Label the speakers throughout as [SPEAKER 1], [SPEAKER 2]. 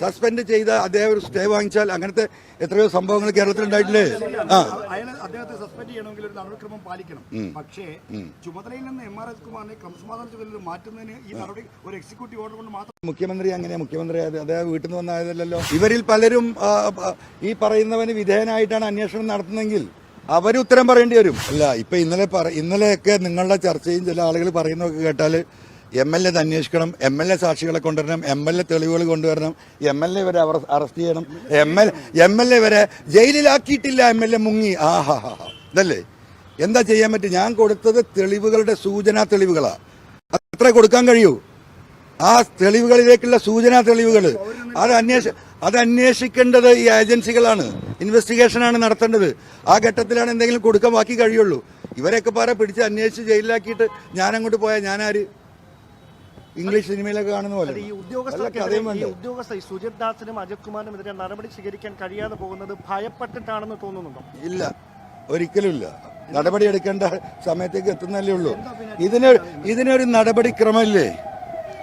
[SPEAKER 1] Suspend ചെയ്ത അദ്ദേഹം ഒരു സ്റ്റേ വാങ്ങിച്ചാൽ അങ്ങനത്തെ എത്രയോ സംഭവങ്ങൾ കേരളത്തിൽ ഉണ്ടായിട്ടില്ലേ? ആ.
[SPEAKER 2] അദ്ദേഹത്തെ സസ്പെൻഡ് ചെയ്യണമെങ്കിൽ ഒരു നടപടിക്രമം പാലിക്കണം. പക്ഷേ ചുമതലയിൽ നിന്ന് എം ആർ എസ് കുമാറിനെ ക്രമസമാധാന ചുമതല മാറ്റുന്നതിന് ഈ നടപടി ഒരു എക്സിക്യൂട്ടീവ് ഓർഡർ കൊണ്ട് മാത്രം
[SPEAKER 1] മുഖ്യമന്ത്രി അങ്ങനെ മുഖ്യമന്ത്രി അദ്ദേഹം വീട്ടിൽ നിന്ന് വന്നായതല്ലോ ഇവരിൽ പലരും ഈ പറയുന്നവന് വിധേയനായിട്ടാണ് അന്വേഷണം നടത്തുന്നതെങ്കിൽ അവർ ഉത്തരം പറയേണ്ടി വരും. അല്ല ഇപ്പൊ ഇന്നലെ ഇന്നലെയൊക്കെ നിങ്ങളുടെ ചർച്ചയും ചില ആളുകൾ പറയുന്നതൊക്കെ കേട്ടാൽ എം എൽ എ അന്വേഷിക്കണം. എം എൽ എ സാക്ഷികളെ കൊണ്ടുവരണം. എം എൽ എ തെളിവുകൾ കൊണ്ടുവരണം. എം എൽ എ വരെ അറസ്റ്റ് ചെയ്യണം. M L M L A വരെ ജയിലിലാക്കിയിട്ടില്ല. എം എൽ എ മുങ്ങി. ആ ഹാ ഹാ ഇതല്ലേ? എന്താ ചെയ്യാൻ പറ്റും ഞാൻ കൊടുത്തത് തെളിവുകളുടെ സൂചനാ തെളിവുകളാണ് അത്ര കൊടുക്കാൻ കഴിയൂ. ആ തെളിവുകളിലേക്കുള്ള സൂചനാ തെളിവുകൾ അത് അന്വേഷ അത് അന്വേഷിക്കേണ്ടത് ഈ ഏജൻസികളാണ്. ഇൻവെസ്റ്റിഗേഷനാണ് നടത്തേണ്ടത്. ആ ഘട്ടത്തിലാണ് എന്തെങ്കിലും കൊടുക്കാൻ ബാക്കി കഴിയുള്ളൂ. ഇവരെയൊക്കെ പറ പിടിച്ച് അന്വേഷിച്ച് ജയിലിലാക്കിയിട്ട് ഞാനങ്ങോട്ട് പോയാൽ ഞാനാര്? ഇംഗ്ലീഷ് സിനിമയിലൊക്കെ കാണുന്ന പോലെ
[SPEAKER 3] ഈ ഉദ്യോഗസ്ഥർക്കെതിരെ ഉദ്യോഗസ്ഥ ഈ സുജിത് ദാസിനും അജിത് കുമാറിനുമെതിരെ നടപടി സ്വീകരിക്കാൻ കഴിയാതെ പോകുന്നത് ഭയപ്പെട്ടിട്ടാണെന്ന് തോന്നുന്നുണ്ടോ?
[SPEAKER 1] ഇല്ല. ഒരിക്കലുമില്ല നടപടി എടുക്കേണ്ട സമയത്തേക്ക് എത്തുന്നല്ലേ ഉള്ളൂ. ഇതിന് ഇതിനൊരു നടപടിക്രമമില്ലേ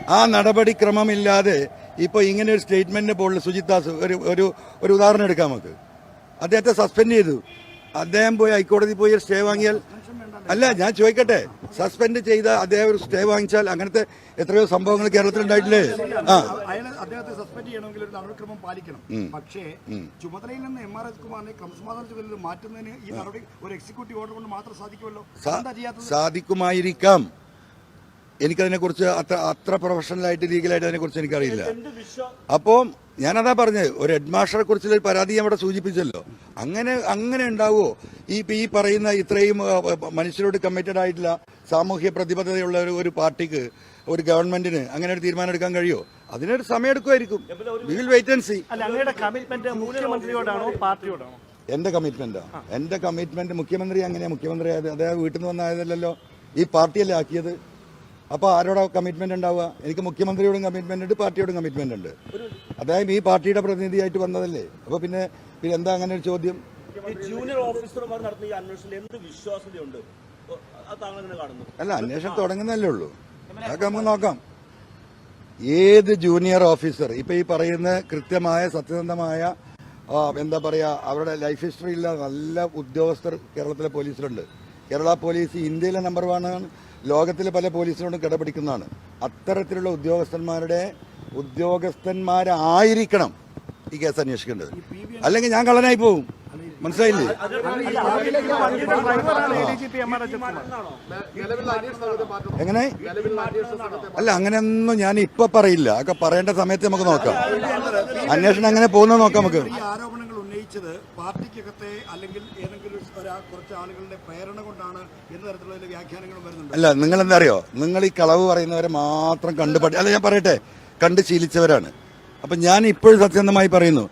[SPEAKER 1] ആ നടപടിക്രമമില്ലാതെ ഇപ്പൊ ഇങ്ങനെ ഒരു സ്റ്റേറ്റ്മെന്റിന് പോലുള്ള സുജിത് ദാസ് ഒരു ഒരു ഒരു ഉദാഹരണം എടുക്കാം നമുക്ക്. അദ്ദേഹത്തെ സസ്പെൻഡ് ചെയ്തു. അദ്ദേഹം പോയി ഹൈക്കോടതി പോയി സ്റ്റേ വാങ്ങിയാൽ അല്ല ഞാൻ ചോദിക്കട്ടെ. സസ്പെൻഡ് ചെയ്ത അദ്ദേഹം ഒരു സ്റ്റേ വാങ്ങിച്ചാൽ അങ്ങനത്തെ എത്രയോ സംഭവങ്ങൾ കേരളത്തിൽ ഉണ്ടായിട്ടില്ലേ? ആ.
[SPEAKER 2] കുറിച്ച് അദ്ദേഹത്തെ സസ്പെൻഡ് ചെയ്യണമെങ്കിൽ ഒരു നടപടിക്രമം പാലിക്കണം. പക്ഷേ ചുമതലയിൽ നിന്ന് എം ആർ എസ് കുമാറിനെ ക്രമസമാധാന ചുമതല മാറ്റുന്നതിന് ഈ നടപടി ഒരു എക്സിക്യൂട്ടീവ് ഓർഡർ കൊണ്ട് മാത്രം സാധിക്കുമല്ലോ?
[SPEAKER 1] സാധിക്കുമായിരിക്കാം. എനിക്കതിനെക്കുറിച്ച് അത്ര അത്ര പ്രൊഫഷണലായിട്ട് ലീഗലായിട്ട് അതിനെക്കുറിച്ച് എനിക്കറിയില്ല. അപ്പോൾ ഞാനതാ പറഞ്ഞത് ഒരു ഹെഡ് മാസ്റ്ററെ കുറിച്ചുള്ള പരാതി ഞാൻ ഇവിടെ സൂചിപ്പിച്ചല്ലോ. അങ്ങനെ അങ്ങനെ ഉണ്ടാവുമോ ഈ ഈ പറയുന്ന ഇത്രയും മനുഷ്യരോട് കമ്മിറ്റഡ് ആയിട്ടില്ല സാമൂഹ്യ പ്രതിബദ്ധതയുള്ള ഒരു ഒരു പാർട്ടിക്ക് ഒരു ഗവൺമെന്റിന് അങ്ങനെ ഒരു തീരുമാനം എടുക്കാൻ കഴിയുമോ അതിനൊരു സമയമെടുക്കുമായിരിക്കും വിൽ വെയിറ്റ് ആൻഡ് സി
[SPEAKER 3] അല്ല അങ്ങയുടെ കമ്മിറ്റ്മെന്റ് മുഖ്യമന്ത്രിയോടാണോ പാർട്ടിയോടാണോ?
[SPEAKER 1] എന്റെ കമ്മിറ്റ്മെന്റോ എന്റെ കമ്മിറ്റ്മെന്റ് മുഖ്യമന്ത്രി അങ്ങനെയാ മുഖ്യമന്ത്രി ആയത് അദ്ദേഹം വീട്ടിൽ നിന്ന് വന്നായതല്ലോ ഈ പാർട്ടിയല്ലേ ആക്കിയത്? അപ്പൊ ആരോടാ കമ്മിറ്റ്മെന്റ് ഉണ്ടാവുക? എനിക്ക് മുഖ്യമന്ത്രിയോടും കമ്മിറ്റ്മെന്റ് ഉണ്ട് പാർട്ടിയോടും കമ്മിറ്റ്മെന്റ് ഉണ്ട്. അതായത് ഈ പാർട്ടിയുടെ പ്രതിനിധിയായിട്ട് വന്നതല്ലേ? അപ്പൊ പിന്നെ പിന്നെ എന്താ അങ്ങനെ ഒരു ചോദ്യം?
[SPEAKER 4] ഈ ജൂനിയർ ഓഫീസർമാർ നടത്തുന്ന ഈ അന്വേഷണത്തിൽ എന്ത് വിശ്വാസ്യതയുണ്ട്? താങ്കൾ എങ്ങനെ കാണുന്നു?
[SPEAKER 1] അല്ല അന്വേഷണം തുടങ്ങുന്നല്ലേ ഉള്ളൂ. അതൊക്കെ നമുക്ക് നോക്കാം. ഏത് ജൂനിയർ ഓഫീസർ ഇപ്പൊ ഈ പറയുന്ന കൃത്യമായ സത്യസന്ധമായ എന്താ പറയാ അവരുടെ ലൈഫ് ഹിസ്റ്ററി ഇല്ല നല്ല ഉദ്യോഗസ്ഥർ കേരളത്തിലെ പോലീസിലുണ്ട്. കേരള പോലീസ് ഇന്ത്യയിലെ നമ്പർ വൺ ആണ്. ലോകത്തിലെ പല പോലീസിനോടും കിടപിടിക്കുന്നതാണ്. അത്തരത്തിലുള്ള ഉദ്യോഗസ്ഥന്മാരുടെ ഉദ്യോഗസ്ഥന്മാരായിരിക്കണം ഈ കേസ് അന്വേഷിക്കേണ്ടത്. അല്ലെങ്കിൽ ഞാൻ കള്ളനായി പോകും മനസ്സിലായില്ലേ? എങ്ങനെ? അല്ല അങ്ങനെയൊന്നും ഞാൻ ഇപ്പൊ പറയില്ല. ഒക്കെ പറയേണ്ട സമയത്ത് നമുക്ക് നോക്കാം. അന്വേഷണം എങ്ങനെ പോകുന്ന നോക്കാം നമുക്ക്.
[SPEAKER 2] ആരോപണങ്ങൾ ഉന്നയിച്ചത് പാർട്ടിക്കകത്തെ അല്ലെങ്കിൽ ഏതെങ്കിലും കുറച്ച് ആളുകളുടെ പ്രേരണ കൊണ്ടാണ് എന്ന തരത്തിലുള്ള വ്യാഖ്യാനങ്ങളും വരുന്നുണ്ട്.
[SPEAKER 1] അല്ല നിങ്ങൾ എന്താ അറിയോ നിങ്ങൾ ഈ കളവ് പറയുന്നവരെ മാത്രം കണ്ടു പഠി അല്ല ഞാൻ പറയട്ടെ. കണ്ട് ശീലിച്ചവരാണ്. അപ്പൊ ഞാൻ ഇപ്പോഴും സത്യസന്ധമായി പറയുന്നു.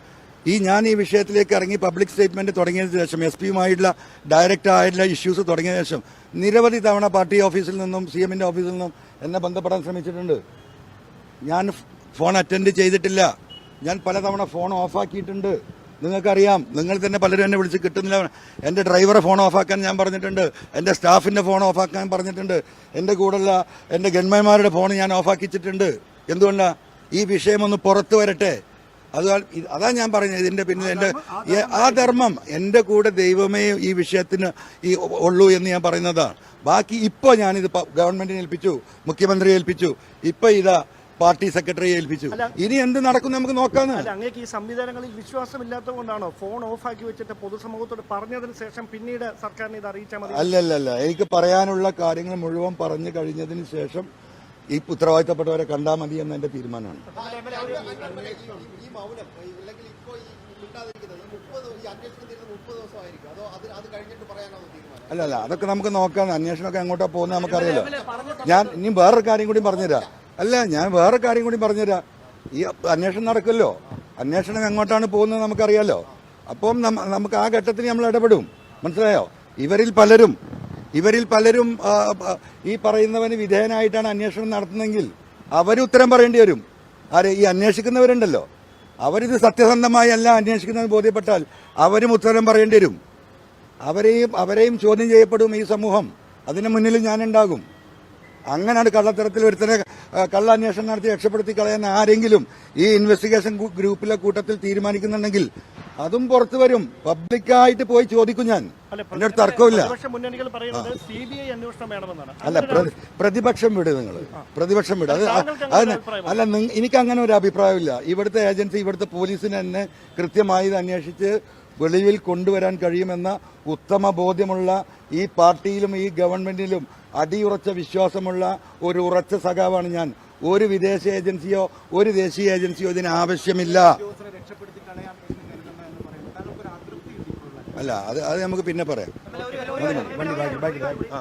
[SPEAKER 1] ഈ ഞാൻ ഈ വിഷയത്തിലേക്ക് ഇറങ്ങി പബ്ലിക് സ്റ്റേറ്റ്മെന്റ് തുടങ്ങിയതിന് ശേഷം എസ് പിയുമായിട്ടുള്ള ഡയറക്റ്റ് ആയിട്ടുള്ള ഇഷ്യൂസ് തുടങ്ങിയ ശേഷം നിരവധി തവണ പാർട്ടി ഓഫീസിൽ നിന്നും സി എമ്മിന്റെ ഓഫീസിൽ നിന്നും എന്നെ ബന്ധപ്പെടാൻ ശ്രമിച്ചിട്ടുണ്ട്. ഞാൻ ഫോൺ അറ്റൻഡ് ചെയ്തിട്ടില്ല. ഞാൻ പലതവണ ഫോൺ ഓഫാക്കിയിട്ടുണ്ട് നിങ്ങൾക്കറിയാം നിങ്ങൾ തന്നെ പലരും എന്നെ വിളിച്ച് കിട്ടുന്നില്ല. എന്റെ ഡ്രൈവറെ ഫോൺ ഓഫാക്കാൻ ഞാൻ പറഞ്ഞിട്ടുണ്ട്. എന്റെ സ്റ്റാഫിന്റെ ഫോൺ ഓഫാക്കാൻ പറഞ്ഞിട്ടുണ്ട്. എന്റെ കൂടെയുള്ള എന്റെ ഗൺമാന്മാരുടെ ഫോൺ ഞാൻ ഓഫാക്കിച്ചിട്ടുണ്ട് എന്തുകൊണ്ടാണ് ഈ വിഷയം ഒന്ന് പുറത്തു വരട്ടെ. അത് അതാ ഞാൻ പറഞ്ഞത്. ഇതിന്റെ പിന്നിൽ എന്റെ ആ ധർമ്മം എന്റെ കൂടെ ദൈവമേ ഈ വിഷയത്തിന് ഈ ഉള്ളൂ എന്ന് ഞാൻ പറയുന്നതാണ് ബാക്കി ഇപ്പോൾ ഞാനിത് ഗവൺമെന്റിനെ ഏൽപ്പിച്ചു മുഖ്യമന്ത്രിയെ ഏൽപ്പിച്ചു ഇപ്പൊ ഇതാ പാർട്ടി സെക്രട്ടറിയെ ഏൽപ്പിച്ചു. ഇനി എന്ത് നടക്കും നമുക്ക് നോക്കാന്ന്.
[SPEAKER 3] അങ്ങേക്ക് ഈ സംവിധാനങ്ങളിൽ വിശ്വാസമില്ലാത്തത് കൊണ്ടാണോ ഫോൺ ഓഫ് ആക്കി വെച്ചിട്ട് പൊതുസമൂഹത്തോട് പറഞ്ഞതിന് ശേഷം പിന്നീട് സർക്കാരിനെ ഇത് അറിയിച്ചാൽ മതി?
[SPEAKER 1] അല്ലല്ല അല്ല അല്ല എനിക്ക് പറയാനുള്ള കാര്യങ്ങൾ മുഴുവൻ പറഞ്ഞു കഴിഞ്ഞതിന് ശേഷം ഈ ഉത്തരവാദിത്തപ്പെട്ടവരെ കണ്ടാൽ മതി എന്ന എന്റെ തീരുമാനമാണ്. അല്ല അല്ല അതൊക്കെ നമുക്ക് നോക്കാം. അന്വേഷണമൊക്കെ എങ്ങോട്ടാ പോകുന്നത് നമുക്കറിയാലോ ഞാൻ ഇനി വേറൊരു കാര്യം കൂടി പറഞ്ഞുതരാം. അല്ല ഞാൻ വേറെ കാര്യം കൂടി പറഞ്ഞുതരാം. ഈ അന്വേഷണം നടക്കുമല്ലോ. അന്വേഷണം എങ്ങോട്ടാണ് പോകുന്നത് നമുക്കറിയാലോ. അപ്പം നമുക്ക് ആ ഘട്ടത്തിൽ നമ്മൾ ഇടപെടും. മനസ്സിലായോ? ഇവരിൽ പലരും ഇവരിൽ പലരും ഈ പറയുന്നവന് വിധേയനായിട്ടാണ് അന്വേഷണം നടത്തുന്നതെങ്കിൽ അവർ ഉത്തരം പറയേണ്ടി വരും. ആരെ ഈ അന്വേഷിക്കുന്നവരുണ്ടല്ലോ. അവരിത് സത്യസന്ധമായി അല്ല അന്വേഷിക്കുന്നത് ബോധ്യപ്പെട്ടാൽ അവരും ഉത്തരം പറയേണ്ടി വരും. അവരെയും അവരെയും ചോദ്യം ചെയ്യപ്പെടും ഈ സമൂഹം. അതിന് മുന്നിൽ ഞാനുണ്ടാകും. അങ്ങനെയാണ് കള്ളത്തരത്തിൽ ഒരുത്തനെ കള്ള കള്ളാന്വേഷണം നടത്തി രക്ഷപ്പെടുത്തി കളയാൻ ആരെങ്കിലും ഈ ഇൻവെസ്റ്റിഗേഷൻ ഗ്രൂപ്പിലെ കൂട്ടത്തിൽ തീരുമാനിക്കുന്നുണ്ടെങ്കിൽ അതും പുറത്തു വരും. പബ്ലിക്കായിട്ട് പോയി ചോദിക്കും ഞാൻ. അടുത്ത് തർക്കമില്ല. അല്ല പ്രതിപക്ഷം വിട് നിങ്ങൾ പ്രതിപക്ഷം വിട്. അത്? അല്ല എനിക്ക് അങ്ങനെ ഒരു അഭിപ്രായമില്ല. ഇവിടുത്തെ ഏജൻസി ഇവിടുത്തെ പോലീസിന് തന്നെ കൃത്യമായി അന്വേഷിച്ച് വെളിവിൽ കൊണ്ടുവരാൻ കഴിയുമെന്ന ഉത്തമ ബോധ്യമുള്ള ഈ പാർട്ടിയിലും ഈ ഗവൺമെന്റിലും അടിയുറച്ച വിശ്വാസമുള്ള ഒരു ഉറച്ച സഖാവാണ് ഞാൻ. ഒരു വിദേശ ഏജൻസിയോ ഒരു ദേശീയ ഏജൻസിയോ ഇതിന് ആവശ്യമില്ല. അല്ല അത് അത് നമുക്ക് പിന്നെ പറയാം. വണ്ടി ബാക്കി ബാക്കി ബാക്കി ആ.